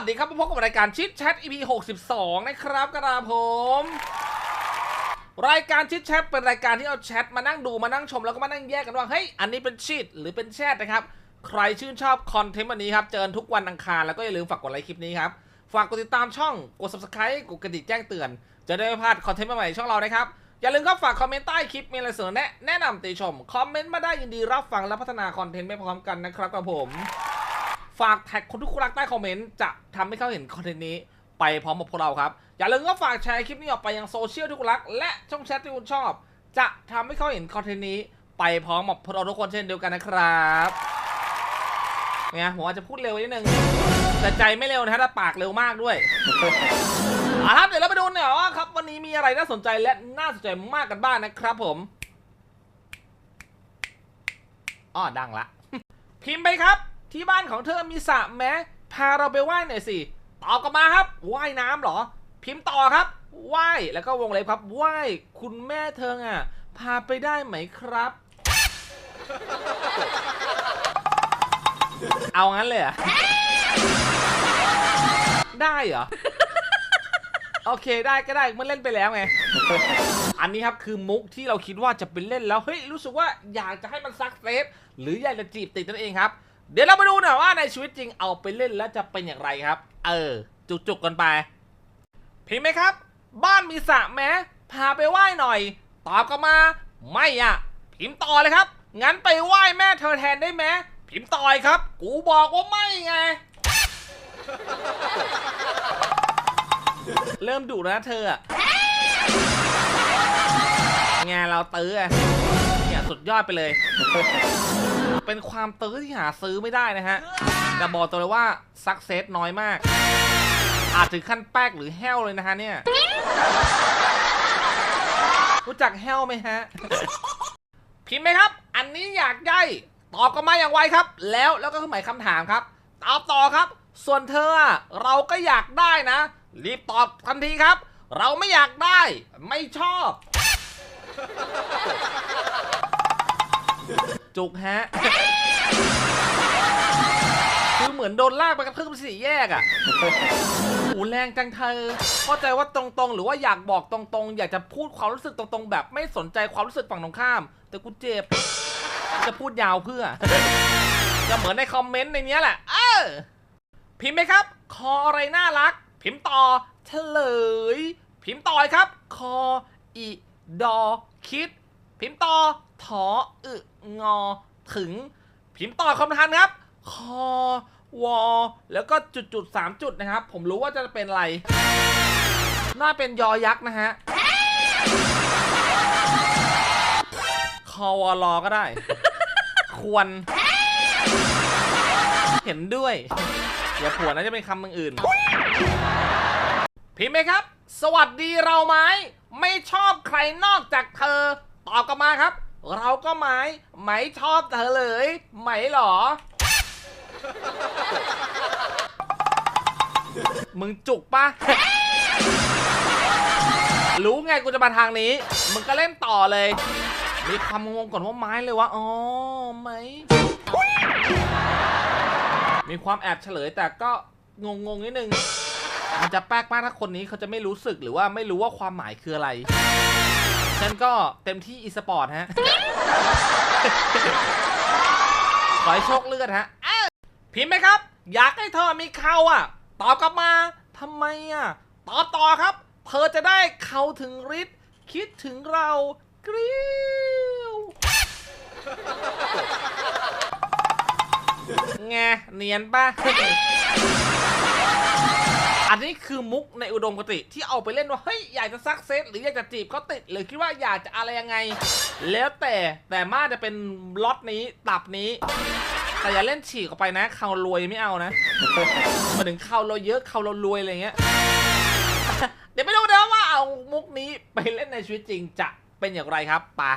สดีครับมาพบกับรายการชิดแชท EP 62 นะครับกระผม รายการชิดแชทเป็นรายการที่เอาแชทมานั่งดูมานั่งชมแล้วก็มานั่งแยกกันว่าเฮ้ยอันนี้เป็นชิดหรือเป็นแชทนะครับ ใครชื่นชอบคอนเทนต์วันนี้ครับ เจอทุกวันอังคารแล้วก็อย่าลืมฝากกดไลค์คลิปนี้ครับ ฝากกดติดตามช่องกด subscribe กดกระดิ่งแจ้งเตือน จะได้ไม่พลาดคอนเทนต์ใหม่ๆช่องเรานะครับอย่าลืมก็ฝากคอมเมนต์ใต้คลิปมีอะไรเสนอแนะแนะนำติชมคอมเมนต์มาได้ยินดีรับฟังและพัฒนาคอนเทนต์ไปพร้อมกันนะครับกับผม ฝากแท็กคนทุกคนรักใต้คอมเมนต์จะทำให้เขาเห็นคอนเทนต์นี้ไปพร้อมกับพวกเราครับ อย่าลืมก็ฝากแชร์คลิปนี้ออกไปยังโซเชียลที่คุณรัก และช่องแชทที่คุณชอบ จะทำให้เขาเห็นคอนเทนต์นี้ไปพร้อมกับพวกเราทุกคนเช่นเดียวกันนะครับเนี่ยผมอาจจะพูดเร็วนิดนึงแต่ใจไม่เร็วนะฮะแต่ปากเร็วมากด้วยเอาละครับเดี๋ยวเราไปดูหน่อยว่าครับวันนี้มีอะไรน่าสนใจและน่าสนใจมากกันบ้างนะครับผมอ้อดังละ พิมพ์ไปครับ ที่บ้านของเธอมีสระแม้พาเราไปว่ายหน่อยสิ ตอบกลับมาครับ ว่ายน้ำเหรอ พิมพ์ต่อครับ ว่าย แล้วก็วงเล็บครับ ว่าย คุณแม่เธออะ พาไปได้ไหมครับ เอางั้นเลยอะ ได้เหรอ โอเคได้ก็ได้ เมื่อเล่นไปแล้วไง อันนี้ครับคือมุกที่เราคิดว่าจะเป็นเล่นแล้ว เฮ้ย รู้สึกว่าอยากจะให้มันซักเซสหรืออยากจะจีบติดนั่นเองครับ เดี๋ยวเรามาดูหน่อยว่าในชีวิตจริงเอาไปเล่นแล้วจะเป็นอย่างไรครับ เออ จุกๆกันไปพิมไหมครับ บ้านมีสระแม้พาไปไหว้หน่อย ตอบกลับมาไม่อะ พิมพ์ต่อเลยครับ งั้นไปไหว้แม่เธอแทนได้ไหมพิมพ์ต่อยครับ กูบอกว่าไม่ไง เริ่มดุแล้วเธออะงเราตื้อเนี่ยสุดยอดไปเลย เป็นความตื้อที่หาซื้อไม่ได้นะฮะแต่บอกตัวเลยว่าสักเซสน้อยมาก อาจถึงขั้นแป๊กหรือแห้วเลยนะฮะเนี่ย รู้จักแห้วไหมฮะ พิมพ์ไหมครับ อันนี้อยากได้ ตอบกันมาอย่างไวครับ แล้วแล้วก็คือหมายคำถามครับ ตอบต่อครับ ส่วนเธอเราก็อยากได้นะ รีบตอบทันทีครับ เราไม่อยากได้ ไม่ชอบ จุกฮะ คือเหมือนโดนลากไปกระทืบสี่แยกอะหูแรงจังเธอ เข้าใจว่าตรงๆ หรือว่าอยากบอกตรงๆ อยากจะพูดความรู้สึกตรงๆ แบบไม่สนใจความรู้สึกฝั่งตรงข้าม แต่กูเจ็บ จะพูดยาวเพื่อ จะเหมือนในคอมเมนต์ในนี้แหละ เออ พิมพ์ไหมครับ คออะไรน่ารัก พิมพ์ต่อเฉลย พิมพ์ต่อยครับ คออีดอคิด พิมพ์ต่อถออึงอ ถึง พิมพ์ต่อคำทันครับ คอวอแล้วก็จุดจุดๆสามจุดนะครับ ผมรู้ว่าจะเป็นอะไร น่าเป็นยอยักษ์นะฮะคอวอลอก็ได้ ควร เห็นด้วยอย่าผัวนะจะเป็นคำมึงอื่น พิมพ์ไหมครับ สวัสดีเราไหม ไม่ชอบใครนอกจากเธอ ตอบกลับมาครับ เราก็ไหมไม่ชอบเธอเลยไหมหรอ มึงจุกปะรู้ไงกูจะมาทางนี้ มึงก็เล่นต่อเลย มีความงงก่อนว่าไม้เลยวะอ๋อไหม มีความแอบเฉลยแต่ก็งงงๆนิดนึงมันจะแปลกมากถ้าคนนี้เขาจะไม่รู้สึกหรือว่าไม่รู้ว่าความหมายคืออะไร ฉันก็เต็มที่อีสปอร์ตฮะ ขอให้โชคเลือดฮะพิมพ์ไหมครับ อยากให้เธอมีเขาอะ ตอบกลับมาทำไมอะ ตอบต่อครับ เธอจะได้เขาถึงฤทธิ์คิดถึงเรากริ้วไงเนียนปะ อันนี้คือมุกในอุดมคติที่เอาไปเล่นว่าเฮ้ยอยากจะซักเซสหรืออยากจะจีบเขาติดหรือคิดว่าอยากจะอะไรยังไง แล้วแต่แต่มาจะเป็นล็อตนี้ตับนี้ แต่อย่าเล่นฉีกออกไปนะเขารวยไม่เอานะมาถึงเขาเราเยอะเขาเรารวยอะไรเงี้ยเดี๋ยวไปดูนะว่าเอามุกนี้ไปเล่นในชีวิตจริงจะเป็นอย่างไรครับปา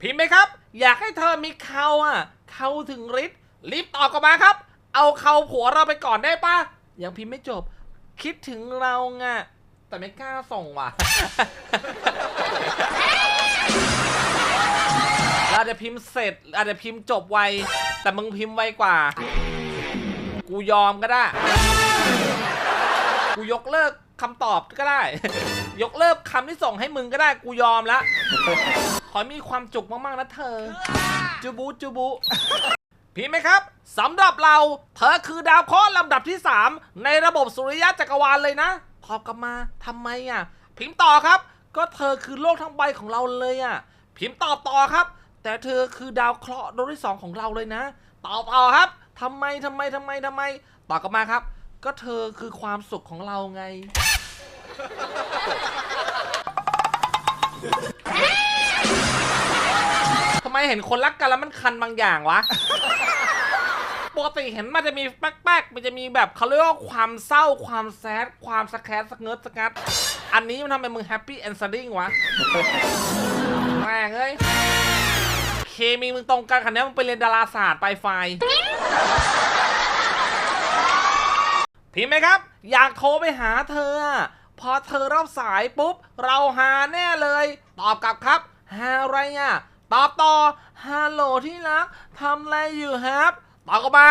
พิมพ์ไหมครับ อยากให้เธอมีเขาอะเขาถึงฤทธิ์รีบตอบกลับมาครับ เอาเขาผัวเราไปก่อนได้ปะ ยังพิมพ์ไม่จบ คิดถึงเราไงแต่ไม่กล้าส่งว่ะ เราอาจจะพิมพ์เสร็จ อาจจะพิมพ์จบไว แต่มึงพิมพ์ไวกว่า กูยอมก็ได้ กูยกเลิกคำตอบก็ได้ ยกเลิกคำที่ส่งให้มึงก็ได้ กูยอมละ ขอมีความจุกมากๆนะเธอ จูบูจูบู พี่ไหมครับสำหรับเรา เธอคือดาวเคราะห์ลำดับที่ 3 ในระบบสุริยะจักรวาลเลยนะตอบกลับมาทำไมอะ พิมพ์ต่อครับ ก็เธอคือโลกทั้งใบของเราเลยอะ พิมพ์ตอบต่อครับ แต่เธอคือดาวเคราะห์ดวงที่สองของเราเลยนะตอบต่อครับทำไมทำไมทำไมทำไมตอบกลับมาครับ ก็เธอคือความสุขของเราไงทำไมเห็นคนรักกันแล้วมันคันบางอย่างวะ ปกติเห็นมันจะมีแป๊กๆมันจะมีแบบเขาเรียกว่าความเศร้าความแซดความสแครสสกเงิร์ดสกัดอันนี้มันทำเป็นมึงแฮปปี้แอนด์ซดิ้งวะแม่งเอ้ยเคมีมึงตรงกันคันนี้มึงไปเรียนดาราศาสตร์ไปไฟพิมไหมครับ อยากโทรไปหาเธอ พอเธอรับสายปุ๊บ เราหาแน่เลย ตอบกลับครับ หาอะไรอะ ตอบต่อฮัลโหลที่รักทำอะไรอยู่ครับ ตอบกลับมา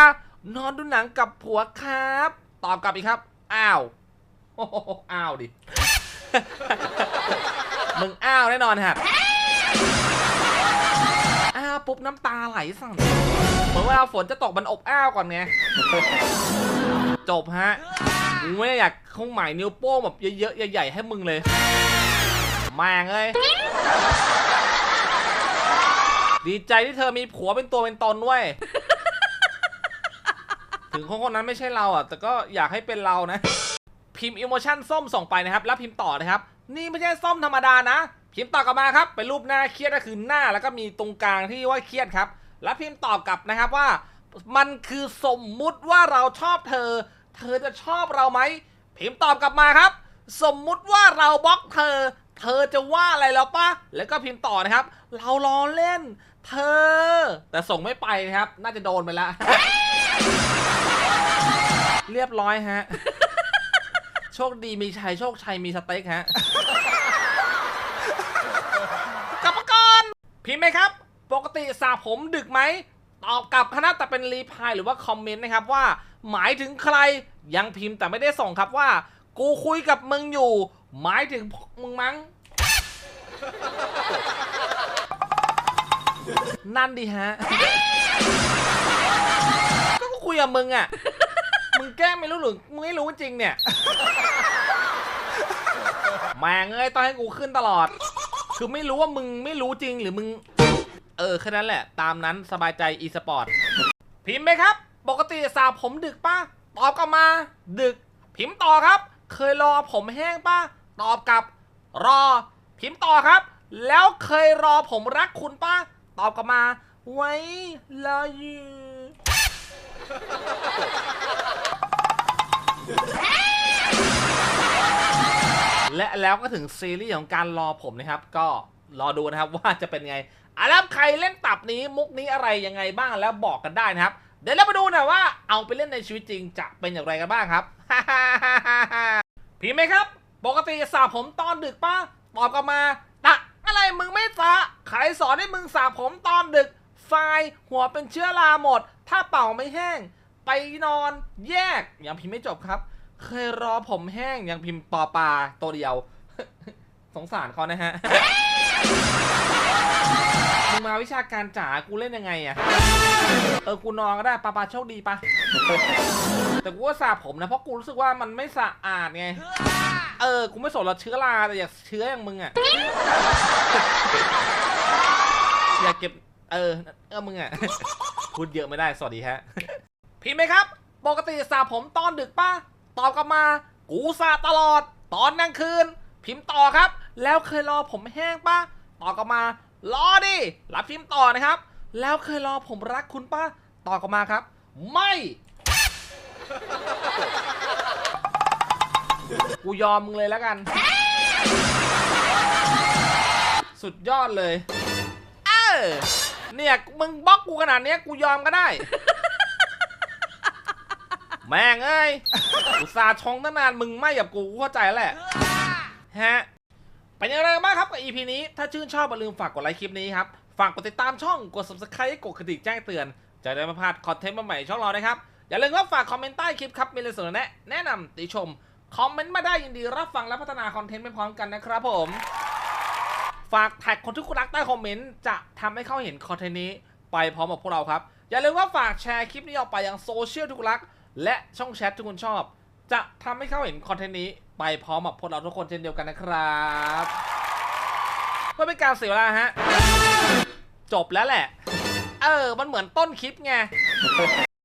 นอนดูหนังกับผัวครับ ตอบกลับอีกครับ อ้าวอ้าวดิ มึงอ้าวแน่นอนฮะอ้าวปุ๊บน้ำตาไหลสั่งเหมือนเวลาฝนจะตกมันอบอ้าวก่อนไง จบฮะมึงไม่อยากคงหมายนิ้วโป้งแบบเยอะๆใหญ่ๆให้มึงเลยแม่งเอ้ยดีใจที่เธอมีผัวเป็นตัวเป็นตนด้วย ถึงคนคนนั้นไม่ใช่เราอะ แต่ก็อยากให้เป็นเรานะ พิมพ์อิโมชันส้มส่งไปนะครับ แล้วพิมพ์ต่อนะครับ นี่ไม่ใช่ส้มธรรมดานะ พิมพ์ตอบกลับมาครับเป็นรูปหน้าเครียดก็คือหน้าแล้วก็มีตรงกลางที่ว่าเครียดครับ แล้วพิมพ์ตอบกลับนะครับว่า มันคือสมมุติว่าเราชอบเธอ เธอจะชอบเราไหมพิมพ์ตอบกลับมาครับ สมมุติว่าเราบล็อกเธอ เธอจะว่าอะไรเราปะแล้วก็พิมพ์ต่อนะครับ เราล้อเล่น เธอ แต่ส่งไม่ไปนะครับ น่าจะโดนไปแล้ว เรียบร้อยฮะ โชคดีมีชัยโชคชัยมีสเต็กฮะกลับมาก่อนพิมพ์ไหมครับ ปกติสระผมดึกไหมตอบกลับคณะแต่เป็นรีพายหรือว่าคอมเมนต์นะครับว่า หมายถึงใครยังพิมพ์แต่ไม่ได้ส่งครับว่า กูคุยกับมึงอยู่ หมายถึงมึงมั้ง นั่นดิฮะ ก็คุยกับมึงอะ มึงแกล้งไม่รู้หรือมึงไม่รู้จริงเนี่ยแม่งเอ้ยต้องให้กูขึ้นตลอด คือไม่รู้ว่ามึงไม่รู้จริงหรือมึง เออแค่นั้นแหละ ตามนั้นสบายใจอีสปอร์ตพิมพ์ไหมครับ ปกติสาวผมดึกป่ะตอบกลับมา ดึก พิมพ์ต่อครับ เคยรอผมแห้งป่ะตอบกลับ รอ พิมพ์ต่อครับ แล้วเคยรอผมรักคุณป่ะตอบกลับมา ไว้รออยู่ และแล้วก็ถึงซีรีส์ของการรอผมนะครับ ก็รอดูนะครับว่าจะเป็นไงอะแล้วใครเล่นตับนี้มุกนี้อะไรยังไงบ้างแล้วบอกกันได้นะครับ เดี๋ยวเราไปดูหน่อยว่าเอาไปเล่นในชีวิตจริงจะเป็นอย่างไรกันบ้างครับพี่ไหมครับ ปกติสระผมตอนดึกป้าตอบกลับมาตะอะไรมึงไม่สระใครสอนให้มึงสระผมตอนดึกไฟหัวเป็นเชื้อราหมด ถ้าเป่าไม่แห้ง ไปนอน แยกยังพิมพ์ไม่จบครับ เคยรอผมแห้งยังพิมพ์ปอปลาตัวเดียว สงสารเขานะฮะมึงมาวิชาการจ๋ากูเล่นยังไงอะเออกูนอนก็ได้ปลาปลาโชคดีปะแต่กูก็สระผมนะเพราะกูรู้สึกว่ามันไม่สะอาดไง เออกูไม่สนหรอกเชื้อราแต่อยากเชื้ออย่างมึงอะอยากเก็บ เออเออมึงอะพูดเยอะไม่ได้สวัสดีฮะ พิมพ์ไหมครับ ปกติสระผมตอนดึกป้าตอบกลับมา กูสระตลอด ตอนกลางคืน พิมพ์ต่อครับ แล้วเคยรอผมแห้งป้าตอบกลับมา รอดิรับพิมพ์ต่อนะครับ แล้วเคยรอผมรักคุณป้าตอบกลับมาครับ ไม่กูยอมมึงเลยแล้วกัน สุดยอดเลย เออเนี่ย มึงบล็อกกูขนาดนี้กูยอมก็ได้ แม่งเอ้ย อุตส่าห์ชงตั้งนานมึงไม่กับกูกูเข้าใจแหละ ฮะ เป็นยังไงบ้างครับกับ EP นี้ ถ้าชื่นชอบอย่าลืมฝากกดไลค์คลิปนี้ครับ ฝากกดติดตามช่อง กด subscribe กดกระดิ่งแจ้งเตือน จะได้ไม่พลาดคอนเทนต์ใหม่ช่องเรานะครับ อย่าลืมว่าฝากคอมเมนต์ใต้คลิปครับ มีอะไรเสนอแนะแนะนำติชม คอมเมนต์มาได้ยินดีรับฟังและพัฒนาคอนเทนต์ไปพร้อมกันนะครับผม ฝากแท็กคนที่คุณรักใต้คอมเมนต์จะทำให้เขาเห็นคอนเทนต์นี้ไปพร้อมกับพวกเราครับ อย่าลืมว่าฝากแชร์คลิปนี้ออกไปยังโซเชียลที่คุณรัก และช่องแชทที่คุณชอบ จะทำให้เขาเห็นคอนเทนต์นี้ไปพร้อมกับพวกเราทุกคนเช่นเดียวกันนะครับเพื่อเป็นการเสียเวลาฮะ จบแล้วแหละ เออ มันเหมือนต้นคลิปไง